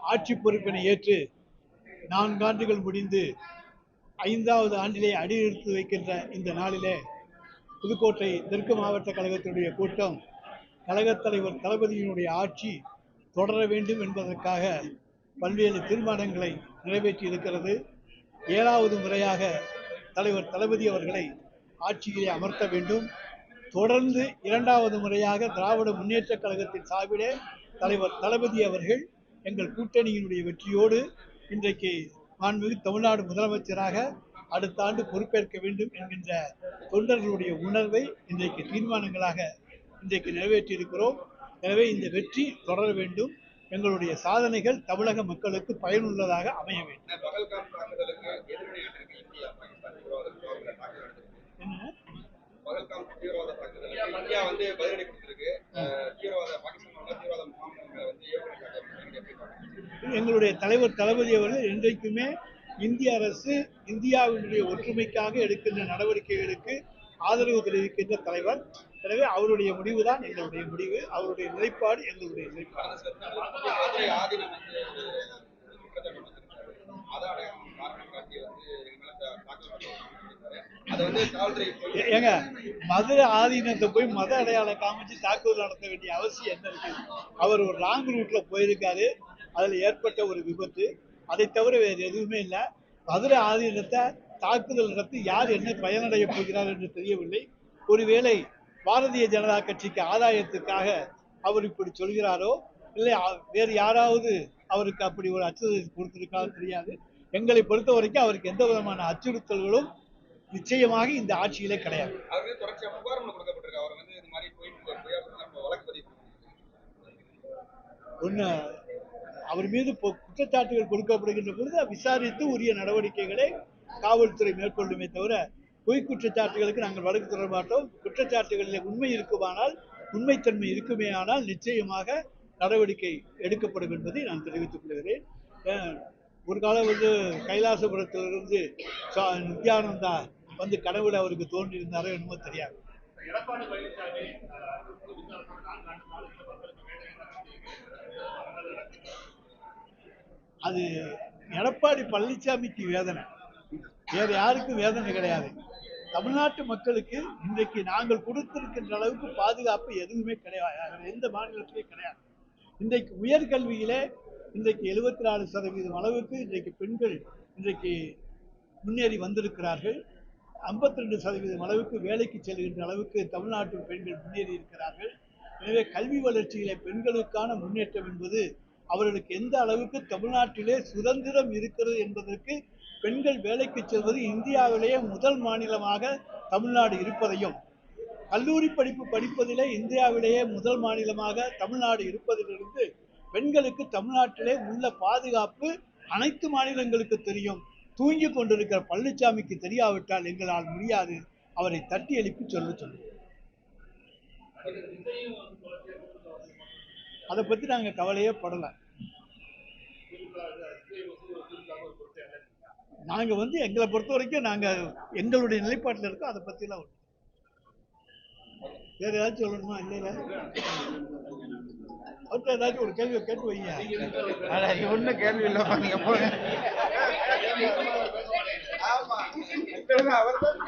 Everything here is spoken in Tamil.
ஆட்சி பொறுப்பினை ஏற்று நான்காண்டுகள் முடிந்து ஐந்தாவது ஆண்டிலே அடியெடுத்து வைக்கின்ற இந்த நாளிலே புதுக்கோட்டை தெற்கு மாவட்ட கழகத்தினுடைய கூட்டம் கழகத் தலைவர் தளபதியினுடைய ஆட்சி தொடர வேண்டும் என்பதற்காக பல்வேறு தீர்மானங்களை நிறைவேற்றி இருக்கிறது ஏழாவது முறையாக தலைவர் தளபதி அவர்களை ஆட்சியிலே அமர்த்த வேண்டும். தொடர்ந்து இரண்டாவது முறையாக திராவிட முன்னேற்றக் கழகத்தின் சார்பிலே தலைவர் தளபதி அவர்கள் எங்கள் கூட்டணியினுடைய வெற்றியோடு இன்றைக்கு மாண்புமிகு தமிழ்நாடு முதலமைச்சராக அடுத்த ஆண்டு பொறுப்பேற்க வேண்டும் என்கின்ற தொண்டர்களுடைய உணர்வை இன்றைக்கு தீர்மானங்களாக இன்றைக்கு நிறைவேற்றியிருக்கிறோம். எனவே இந்த வெற்றி தொடர வேண்டும். எங்களுடைய சாதனைகள் தமிழக மக்களுக்கு பயனுள்ளதாக அமைய வேண்டும். எங்களுடைய தலைவர் தளபதி அவர்கள் இன்றைக்குமே இந்திய அரசு இந்தியாவினுடைய ஒற்றுமைக்காக எடுக்கின்ற நடவடிக்கைகளுக்கு ஆதரவு தெரிவிக்கின்ற தலைவர். எனவே அவருடைய முடிவு தான் எங்களுடைய முடிவு. அவருடைய நிலைப்பாடு எங்களுடைய நிலைப்பாடு. வந்து ஏங்க மதுரை ஆதீனத்தை போய் மத அடையாளம் காமிச்சு தாக்குதல் நடத்த வேண்டிய அவசியம் என்ன இருக்கு? அவர் ஒரு லாங் ரூட்ல போயிருக்காரு. அதுல ஏற்பட்ட ஒரு விபத்து. அதை தவிர வேறு எதுவுமே இல்லை. மதுரை ஆதீனத்தை தாக்குதல் நடத்தி யார் என்ன பயனடைய போகிறார் என்று தெரியவில்லை. ஒருவேளை பாரதிய ஜனதா கட்சிக்கு ஆதாயத்துக்காக அவர் இப்படி சொல்கிறாரோ? இல்லை வேறு யாராவது அவருக்கு அப்படி ஒரு அச்சுறுத்தல் கொடுத்திருக்காரோ தெரியாது. எங்களை பொறுத்த வரைக்கும் அவருக்கு எந்த விதமான அச்சுறுத்தல்களும் நிச்சயமாக இந்த ஆட்சியிலே கிடையாது. ஒன்று அவர் மீது குற்றச்சாட்டுகள் கொடுக்கப்படுகின்ற பொழுது விசாரித்து உரிய நடவடிக்கைகளை காவல்துறை மேற்கொள்ளுமே தவிர பொய் குற்றச்சாட்டுகளுக்கு நாங்கள் வழக்கு தொடர மாட்டோம். குற்றச்சாட்டுகளில் உண்மை இருக்குமானால் உண்மைத்தன்மை இருக்குமே ஆனால் நிச்சயமாக நடவடிக்கை எடுக்கப்படும் என்பதை நான் தெரிவித்துக் கொள்கிறேன். ஒரு காலம் வந்து கைலாசபுரத்திலிருந்து சா- நித்யானந்தா வந்து கனவுல அவருக்கு தோன்றியிருந்தாரோ என்னமோ தெரியாது. எடப்பாடி அது எடப்பாடி பழனிசாமிக்கு வேதனை. வேறு யாருக்கும் வேதனை கிடையாது. தமிழ்நாட்டு மக்களுக்கு இன்றைக்கு நாங்கள் கொடுத்திருக்கின்ற அளவுக்கு பாதுகாப்பு எதுவுமே கிடையாது. எந்த மாநிலத்திலையும் கிடையாது. இன்றைக்கு உயர்கல்வியிலே இன்றைக்கு எழுபத்தி நாலு சதவீதம் அளவுக்கு இன்றைக்கு பெண்கள் இன்றைக்கு முன்னேறி வந்திருக்கிறார்கள். 52% ரெண்டு சதவீதம் அளவுக்கு வேலைக்கு செல்கின்ற அளவுக்கு தமிழ்நாட்டு பெண்கள் முன்னேறி இருக்கிறார்கள். எனவே கல்வி வளர்ச்சியிலே பெண்களுக்கான முன்னேற்றம் என்பது அவர்களுக்கு எந்த அளவுக்கு தமிழ்நாட்டிலே சுதந்திரம் இருக்கிறது என்பதற்கு பெண்கள் வேலைக்கு செல்வது இந்தியாவிலேயே முதல் மாநிலமாக தமிழ்நாடு இருப்பதையும் கல்லூரி படிப்பு படிப்பதிலே இந்தியாவிலேயே முதல் மாநிலமாக தமிழ்நாடு இருப்பதிலிருந்து பெண்களுக்கு தமிழ்நாட்டிலே உள்ள பாதுகாப்பு அனைத்து மாநிலங்களுக்கு தெரியும். தூங்கி கொண்டிருக்கிற பழனிசாமிக்கு தெரியாவிட்டால் எங்களால் முடியாது. அவரை தட்டி எழுப்பி சொல்ல சொல்லுவோம் அதை பத்தி நாங்க கவலையே படல. நாங்க வந்து எங்களை பொறுத்த வரைக்கும் நாங்க எங்களுடைய நிலைப்பாட்டில் இருக்கோம் அதை பத்திலாம் ஒண்ணும். வேற ஏதாச்சும் சொல்லணுமா? இல்லைல்ல அவர்கிட்ட ஏதாச்சும் ஒரு கேள்வி கேட்டு வைங்க. ஒன்னும் கேள்வி இல்லப்பா நீங்க போங்க. ஆமா. அவர் தான்